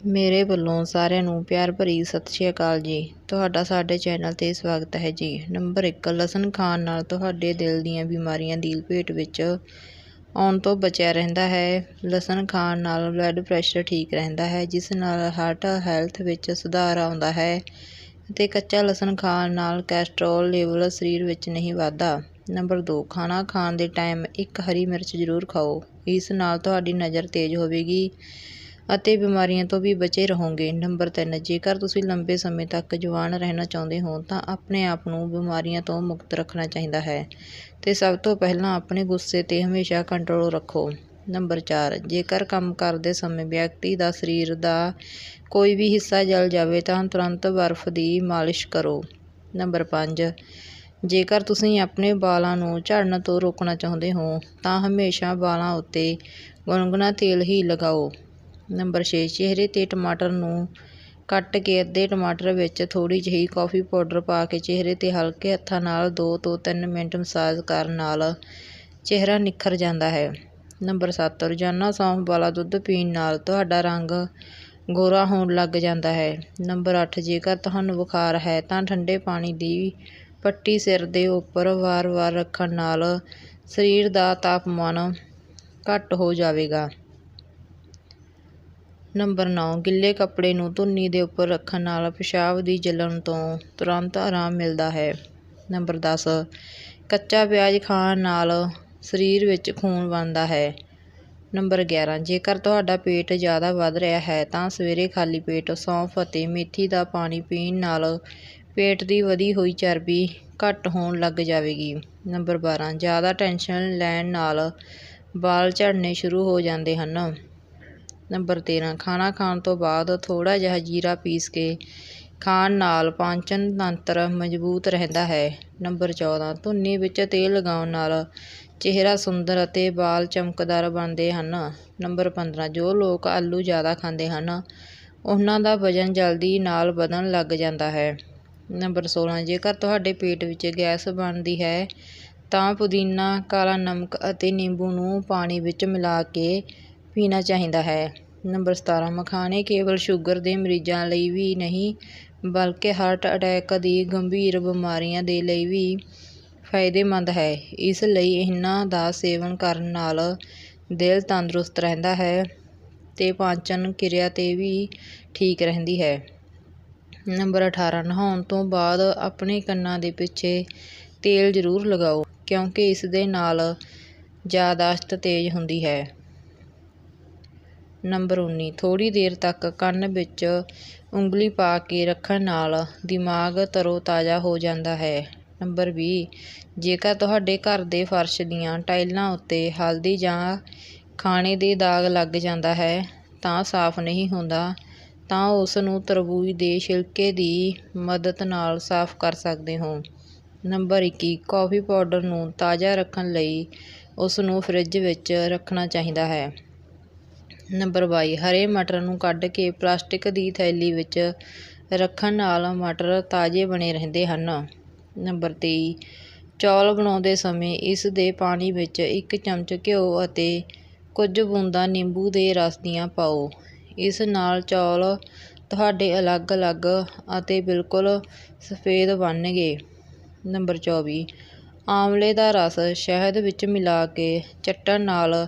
ਮੇਰੇ ਵੱਲੋਂ ਸਾਰਿਆਂ ਨੂੰ ਪਿਆਰ ਭਰੀ ਸਤਿ ਸ਼੍ਰੀ ਅਕਾਲ ਜੀ। ਤੁਹਾਡਾ ਸਾਡੇ ਚੈਨਲ 'ਤੇ ਸਵਾਗਤ ਹੈ ਜੀ। ਨੰਬਰ ਇੱਕ, ਲਸਣ ਖਾਣ ਨਾਲ ਤੁਹਾਡੇ ਦਿਲ ਦੀਆਂ ਬਿਮਾਰੀਆਂ ਦੀ ਲਪੇਟ ਵਿੱਚ ਆਉਣ ਤੋਂ ਬਚਿਆ ਰਹਿੰਦਾ ਹੈ। ਲਸਣ ਖਾਣ ਨਾਲ ਬਲੱਡ ਪ੍ਰੈਸ਼ਰ ਠੀਕ ਰਹਿੰਦਾ ਹੈ, ਜਿਸ ਨਾਲ ਹਾਰਟ ਹੈਲਥ ਵਿੱਚ ਸੁਧਾਰ ਆਉਂਦਾ ਹੈ ਅਤੇ ਕੱਚਾ ਲਸਣ ਖਾਣ ਨਾਲ ਕੈਸਟਰੋਲ ਲੈਵਲ ਸਰੀਰ ਵਿੱਚ ਨਹੀਂ ਵੱਧਦਾ। ਨੰਬਰ ਦੋ, ਖਾਣਾ ਖਾਣ ਦੇ ਟਾਈਮ ਇੱਕ ਹਰੀ ਮਿਰਚ ਜ਼ਰੂਰ ਖਾਓ। ਇਸ ਨਾਲ ਤੁਹਾਡੀ ਨਜ਼ਰ ਤੇਜ਼ ਹੋਵੇਗੀ। ਅਤੇ ਬਿਮਾਰੀਆਂ ਤੋਂ ਵੀ ਬਚੇ ਰਹੋਗੇ। ਨੰਬਰ ਤਿੰਨ, ਜੇਕਰ ਤੁਸੀਂ ਲੰਬੇ ਸਮੇਂ ਤੱਕ ਜਵਾਨ ਰਹਿਣਾ ਚਾਹੁੰਦੇ ਹੋ, ਤਾਂ ਆਪਣੇ ਆਪ ਨੂੰ ਬਿਮਾਰੀਆਂ ਤੋਂ ਮੁਕਤ ਰੱਖਣਾ ਚਾਹੀਦਾ ਹੈ। ਤੇ ਸਭ ਤੋਂ ਪਹਿਲਾਂ ਆਪਣੇ ਗੁੱਸੇ 'ਤੇ ਹਮੇਸ਼ਾ ਕੰਟਰੋਲ ਰੱਖੋ। ਨੰਬਰ ਚਾਰ, ਜੇਕਰ ਕੰਮ ਕਰਦੇ ਸਮੇਂ ਵਿਅਕਤੀ ਦਾ ਸਰੀਰ ਦਾ ਕੋਈ ਵੀ ਹਿੱਸਾ ਜਲ ਜਾਵੇ, ਤਾਂ ਤੁਰੰਤ ਬਰਫ਼ ਦੀ ਮਾਲਿਸ਼ ਕਰੋ। ਨੰਬਰ ਪੰਜ, ਜੇਕਰ ਤੁਸੀਂ ਆਪਣੇ ਵਾਲਾਂ ਨੂੰ ਝੜਨ ਤੋਂ ਰੋਕਣਾ ਚਾਹੁੰਦੇ ਹੋ, ਤਾਂ ਹਮੇਸ਼ਾ ਵਾਲਾਂ ਉੱਤੇ ਗੁਨਗੁਣਾ ਤੇਲ ਹੀ ਲਗਾਓ। ਨੰਬਰ ਛੇ, ਚਿਹਰੇ 'ਤੇ ਟਮਾਟਰ ਨੂੰ ਕੱਟ ਕੇ ਅੱਧੇ ਟਮਾਟਰ ਵਿੱਚ ਥੋੜ੍ਹੀ ਜਿਹੀ ਕੌਫੀ ਪਾਊਡਰ ਪਾ ਕੇ ਚਿਹਰੇ 'ਤੇ ਹਲਕੇ ਹੱਥਾਂ ਨਾਲ ਦੋ ਤੋਂ ਤਿੰਨ ਮਿੰਟ ਮਸਾਜ ਕਰਨ ਨਾਲ ਚਿਹਰਾ ਨਿਖਰ ਜਾਂਦਾ ਹੈ। ਨੰਬਰ ਸੱਤ, ਰੋਜ਼ਾਨਾ ਸੌਂਫ ਵਾਲਾ ਦੁੱਧ ਪੀਣ ਨਾਲ ਤੁਹਾਡਾ ਰੰਗ ਗੋਰਾ ਹੋਣ ਲੱਗ ਜਾਂਦਾ ਹੈ। ਨੰਬਰ ਅੱਠ, ਜੇਕਰ ਤੁਹਾਨੂੰ ਬੁਖਾਰ ਹੈ ਤਾਂ ਠੰਡੇ ਪਾਣੀ ਦੀ ਪੱਟੀ ਸਿਰ ਦੇ ਉੱਪਰ ਵਾਰ-ਵਾਰ ਰੱਖਣ ਨਾਲ ਸਰੀਰ ਦਾ ਤਾਪਮਾਨ ਘੱਟ ਹੋ ਜਾਵੇਗਾ। ਨੰਬਰ ਨੌਂ, ਗਿੱਲੇ ਕੱਪੜੇ ਨੂੰ ਧੁੰਨੀ ਦੇ ਉੱਪਰ ਰੱਖਣ ਨਾਲ ਪਿਸ਼ਾਬ ਦੀ ਜਲਣ ਤੋਂ ਤੁਰੰਤ ਆਰਾਮ ਮਿਲਦਾ ਹੈ। ਨੰਬਰ ਦਸ, ਕੱਚਾ ਪਿਆਜ਼ ਖਾਣ ਨਾਲ ਸਰੀਰ ਵਿੱਚ ਖੂਨ ਬਣਦਾ ਹੈ। ਨੰਬਰ ਗਿਆਰਾਂ, ਜੇਕਰ ਤੁਹਾਡਾ ਪੇਟ ਜ਼ਿਆਦਾ ਵੱਧ ਰਿਹਾ ਹੈ ਤਾਂ ਸਵੇਰੇ ਖਾਲੀ ਪੇਟ ਸੌਂਫ ਅਤੇ ਮੇਥੀ ਦਾ ਪਾਣੀ ਪੀਣ ਨਾਲ ਪੇਟ ਦੀ ਵਧੀ ਹੋਈ ਚਰਬੀ ਘੱਟ ਹੋਣ ਲੱਗ ਜਾਵੇਗੀ। ਨੰਬਰ ਬਾਰਾਂ, ਜ਼ਿਆਦਾ ਟੈਨਸ਼ਨ ਲੈਣ ਨਾਲ ਵਾਲ ਝੜਨੇ ਸ਼ੁਰੂ ਹੋ ਜਾਂਦੇ ਹਨ। ਨੰਬਰ ਤੇਰਾਂ, ਖਾਣਾ ਖਾਣ ਤੋਂ ਬਾਅਦ ਥੋੜ੍ਹਾ ਜਿਹਾ ਜੀਰਾ ਪੀਸ ਕੇ ਖਾਣ ਨਾਲ ਪਾਚਨ ਤੰਤਰ ਮਜ਼ਬੂਤ ਰਹਿੰਦਾ ਹੈ। ਨੰਬਰ ਚੌਦਾਂ, ਧੁੰਨੀ ਵਿੱਚ ਤੇਲ ਲਗਾਉਣ ਨਾਲ ਚਿਹਰਾ ਸੁੰਦਰ ਅਤੇ ਵਾਲ ਚਮਕਦਾਰ ਬਣਦੇ ਹਨ। ਨੰਬਰ ਪੰਦਰਾਂ, ਜੋ ਲੋਕ ਆਲੂ ਜ਼ਿਆਦਾ ਖਾਂਦੇ ਹਨ, ਉਹਨਾਂ ਦਾ ਵਜ਼ਨ ਜਲਦੀ ਨਾਲ ਵਧਣ ਲੱਗ ਜਾਂਦਾ ਹੈ। ਨੰਬਰ ਸੋਲ੍ਹਾਂ ਜੇਕਰ ਤੁਹਾਡੇ ਪੇਟ ਵਿੱਚ ਗੈਸ ਬਣਦੀ ਹੈ, ਤਾਂ ਪੁਦੀਨਾ, ਕਾਲਾ ਨਮਕ ਅਤੇ ਨਿੰਬੂ ਨੂੰ ਪਾਣੀ ਵਿੱਚ ਮਿਲਾ ਕੇ ਪੀਣਾ ਚਾਹੀਦਾ ਹੈ। ਨੰਬਰ ਸਤਾਰਾਂ, ਮਖਾਣੇ ਕੇਵਲ ਸ਼ੂਗਰ ਦੇ ਮਰੀਜ਼ਾਂ ਲਈ ਵੀ ਨਹੀਂ, ਬਲਕਿ ਹਾਰਟ ਅਟੈਕ ਦੀ ਗੰਭੀਰ ਬਿਮਾਰੀਆਂ ਦੇ ਲਈ ਵੀ ਫਾਇਦੇਮੰਦ ਹੈ। ਇਸ ਲਈ ਇਹਨਾਂ ਦਾ ਸੇਵਨ ਕਰਨ ਨਾਲ ਦਿਲ ਤੰਦਰੁਸਤ ਰਹਿੰਦਾ ਹੈ ਤੇ ਪਾਚਨ ਕਿਰਿਆ 'ਤੇ ਵੀ ਠੀਕ ਰਹਿੰਦੀ ਹੈ। ਨੰਬਰ ਅਠਾਰਾਂ, ਨਹਾਉਣ ਤੋਂ ਬਾਅਦ ਆਪਣੇ ਕੰਨਾਂ ਦੇ ਪਿੱਛੇ ਤੇਲ ਜ਼ਰੂਰ ਲਗਾਓ, ਕਿਉਂਕਿ ਇਸ ਦੇ ਨਾਲ ਯਾਦਾਸ਼ਤ ਤੇਜ਼ ਹੁੰਦੀ ਹੈ। ਨੰਬਰ ਉੱਨੀ, ਥੋੜ੍ਹੀ ਦੇਰ ਤੱਕ ਕੰਨ ਵਿੱਚ ਉਂਗਲੀ ਪਾ ਕੇ ਰੱਖਣ ਨਾਲ ਦਿਮਾਗ ਤਰੋ ਤਾਜ਼ਾ ਹੋ ਜਾਂਦਾ ਹੈ। ਨੰਬਰ ਵੀਹ, ਜੇਕਰ ਤੁਹਾਡੇ ਘਰ ਦੇ ਫਰਸ਼ ਦੀਆਂ ਟਾਈਲਾਂ ਉੱਤੇ ਹਲਦੀ ਜਾਂ ਖਾਣੇ ਦੇ ਦਾਗ ਲੱਗ ਜਾਂਦਾ ਹੈ, ਤਾਂ ਸਾਫ਼ ਨਹੀਂ ਹੁੰਦਾ, ਤਾਂ ਉਸ ਨੂੰ ਤਰਬੂਜ ਦੇ ਛਿਲਕੇ ਦੀ ਮਦਦ ਨਾਲ ਸਾਫ਼ ਕਰ ਸਕਦੇ ਹੋ। ਨੰਬਰ ਇੱਕੀ, ਕੌਫੀ ਪਾਊਡਰ ਨੂੰ ਤਾਜ਼ਾ ਰੱਖਣ ਲਈ ਉਸ ਨੂੰ ਫਰਿੱਜ ਵਿੱਚ ਰੱਖਣਾ ਚਾਹੀਦਾ ਹੈ। ਨੰਬਰ ਬਾਈ, ਹਰੇ ਮਟਰ ਨੂੰ ਕੱਢ ਕੇ ਪਲਾਸਟਿਕ ਦੀ ਥੈਲੀ ਵਿੱਚ ਰੱਖਣ ਨਾਲ ਮਟਰ ਤਾਜ਼ੇ ਬਣੇ ਰਹਿੰਦੇ ਹਨ। ਨੰਬਰ ਤੇਈ, ਚੌਲ ਬਣਾਉਂਦੇ ਸਮੇਂ ਇਸ ਦੇ ਪਾਣੀ ਵਿੱਚ ਇੱਕ ਚਮਚ ਘਿਓ ਅਤੇ ਕੁਝ ਬੂੰਦਾਂ ਨਿੰਬੂ ਦੇ ਰਸ ਦੀਆਂ ਪਾਓ। ਇਸ ਨਾਲ ਚੌਲ ਤੁਹਾਡੇ ਅਲੱਗ-ਅਲੱਗ ਅਤੇ ਬਿਲਕੁਲ ਸਫੇਦ ਬਣਨਗੇ। ਨੰਬਰ ਚੌਵੀ, ਆਮਲੇ ਦਾ ਰਸ ਸ਼ਹਿਦ ਵਿੱਚ ਮਿਲਾ ਕੇ ਚੱਟਣ ਨਾਲ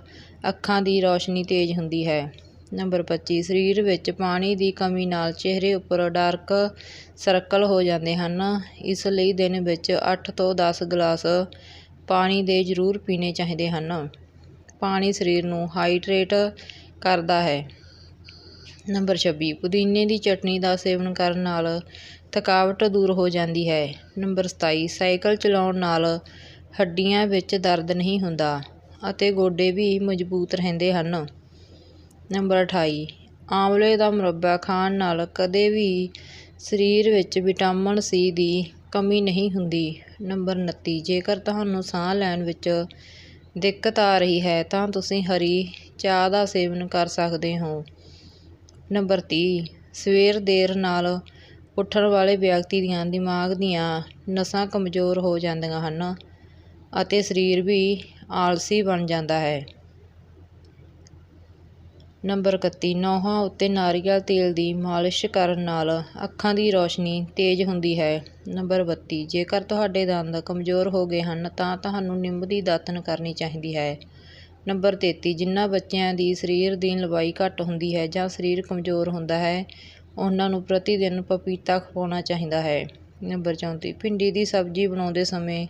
ਅੱਖਾਂ ਦੀ ਰੌਸ਼ਨੀ ਤੇਜ਼ ਹੁੰਦੀ ਹੈ। ਨੰਬਰ ਪੱਚੀ, ਸਰੀਰ ਵਿੱਚ ਪਾਣੀ ਦੀ ਕਮੀ ਨਾਲ ਚਿਹਰੇ ਉੱਪਰ ਡਾਰਕ ਸਰਕਲ ਹੋ ਜਾਂਦੇ ਹਨ। ਇਸ ਲਈ ਦਿਨ ਵਿੱਚ ਅੱਠ ਤੋਂ ਦਸ ਗਲਾਸ ਪਾਣੀ ਦੇ ਜ਼ਰੂਰ ਪੀਣੇ ਚਾਹੀਦੇ ਹਨ। ਪਾਣੀ ਸਰੀਰ ਨੂੰ ਹਾਈਡਰੇਟ ਕਰਦਾ ਹੈ। ਨੰਬਰ ਛੱਬੀ, ਪੁਦੀਨੇ ਦੀ ਚਟਨੀ ਦਾ ਸੇਵਨ ਕਰਨ ਨਾਲ ਥਕਾਵਟ ਦੂਰ ਹੋ ਜਾਂਦੀ ਹੈ। ਨੰਬਰ ਸਤਾਈ, ਸਾਈਕਲ ਚਲਾਉਣ ਨਾਲ ਹੱਡੀਆਂ ਵਿੱਚ ਦਰਦ ਨਹੀਂ ਹੁੰਦਾ। ਅਤੇ ਗੋਡੇ ਵੀ ਮਜ਼ਬੂਤ ਰਹਿੰਦੇ ਹਨ। ਨੰਬਰ ਅਠਾਈ ਆਮਲੇ ਦਾ ਮੁਰੱਬਾ ਖਾਣ ਨਾਲ ਕਦੇ ਵੀ ਸਰੀਰ ਵਿੱਚ ਵਿਟਾਮਿਨ ਸੀ ਦੀ ਕਮੀ ਨਹੀਂ ਹੁੰਦੀ। ਨੰਬਰ ਉਨੱਤੀ, ਜੇਕਰ ਤੁਹਾਨੂੰ ਸਾਹ ਲੈਣ ਵਿੱਚ ਦਿੱਕਤ ਆ ਰਹੀ ਹੈ, ਤਾਂ ਤੁਸੀਂ ਹਰੀ ਚਾਹ ਦਾ ਸੇਵਨ ਕਰ ਸਕਦੇ ਹੋ। ਨੰਬਰ ਤੀਹ, ਸਵੇਰ ਦੇਰ ਨਾਲ ਉੱਠਣ ਵਾਲੇ ਵਿਅਕਤੀ ਦੀਆਂ ਦਿਮਾਗ ਦੀਆਂ ਨਸਾਂ ਕਮਜ਼ੋਰ ਹੋ ਜਾਂਦੀਆਂ ਹਨ ਅਤੇ ਸਰੀਰ ਵੀ ਆਲਸੀ ਬਣ ਜਾਂਦਾ ਹੈ। ਨੰਬਰ ਇਕੱਤੀ ਨਹੁੰਆਂ ਉੱਤੇ ਨਾਰੀਅਲ ਤੇਲ ਦੀ ਮਾਲਿਸ਼ ਕਰਨ ਨਾਲ ਅੱਖਾਂ ਦੀ ਰੌਸ਼ਨੀ ਤੇਜ਼ ਹੁੰਦੀ ਹੈ। ਨੰਬਰ ਬੱਤੀ, ਜੇਕਰ ਤੁਹਾਡੇ ਦੰਦ ਕਮਜ਼ੋਰ ਹੋ ਗਏ ਹਨ, ਤਾਂ ਤੁਹਾਨੂੰ ਨਿੰਮ ਦੀ ਦਾਤਣ ਕਰਨੀ ਚਾਹੀਦੀ ਹੈ। ਨੰਬਰ ਤੇਤੀ ਜਿਨ੍ਹਾਂ ਬੱਚਿਆਂ ਦੀ ਸਰੀਰ ਦੀ ਲੰਬਾਈ ਘੱਟ ਹੁੰਦੀ ਹੈ ਜਾਂ ਸਰੀਰ ਕਮਜ਼ੋਰ ਹੁੰਦਾ ਹੈ, ਉਹਨਾਂ ਨੂੰ ਪ੍ਰਤੀ ਦਿਨ ਪਪੀਤਾ ਖਵਾਉਣਾ ਚਾਹੀਦਾ ਹੈ। ਨੰਬਰ ਚੌਂਤੀ। ਭਿੰਡੀ ਦੀ ਸਬਜ਼ੀ ਬਣਾਉਂਦੇ ਸਮੇਂ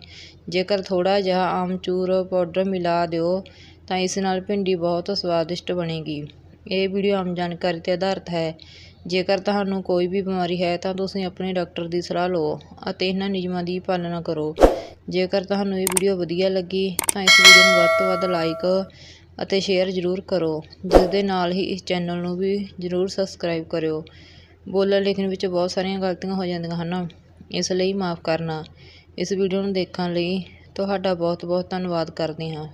ਜੇਕਰ ਥੋੜ੍ਹਾ ਜਿਹਾ ਆਮਚੂਰ ਪਾਊਡਰ ਮਿਲਾ ਦਿਓ, ਤਾਂ ਇਸ ਨਾਲ ਭਿੰਡੀ ਬਹੁਤ ਸਵਾਦਿਸ਼ਟ ਬਣੇਗੀ। ਇਹ ਵੀਡੀਓ ਆਮ ਜਾਣਕਾਰੀ 'ਤੇ ਆਧਾਰਿਤ ਹੈ। ਜੇਕਰ ਤੁਹਾਨੂੰ ਕੋਈ ਵੀ ਬਿਮਾਰੀ ਹੈ, ਤਾਂ ਤੁਸੀਂ ਆਪਣੇ ਡਾਕਟਰ ਦੀ ਸਲਾਹ ਲਓ ਅਤੇ ਇਹਨਾਂ ਨਿਯਮਾਂ ਦੀ ਪਾਲਣਾ ਕਰੋ। ਜੇਕਰ ਤੁਹਾਨੂੰ ਇਹ ਵੀਡੀਓ ਵਧੀਆ ਲੱਗੀ, ਤਾਂ ਇਸ ਵੀਡੀਓ ਨੂੰ ਵੱਧ ਤੋਂ ਵੱਧ ਲਾਈਕ ਅਤੇ ਸ਼ੇਅਰ ਜ਼ਰੂਰ ਕਰੋ ਜਿਸ ਦੇ ਨਾਲ ਹੀ ਇਸ ਚੈਨਲ ਨੂੰ ਵੀ ਜ਼ਰੂਰ ਸਬਸਕ੍ਰਾਈਬ ਕਰਿਓ। ਬੋਲਣ ਲਿਖਣ ਵਿੱਚ ਬਹੁਤ ਸਾਰੀਆਂ ਗਲਤੀਆਂ ਹੋ ਜਾਂਦੀਆਂ ਹਨ। ਇਸ ਲਈ ਮਾਫ਼ ਕਰਨਾ। ਇਸ ਵੀਡੀਓ ਨੂੰ ਦੇਖਣ ਲਈ ਤੁਹਾਡਾ ਬਹੁਤ ਬਹੁਤ ਧੰਨਵਾਦ ਕਰਦੇ ਹਾਂ।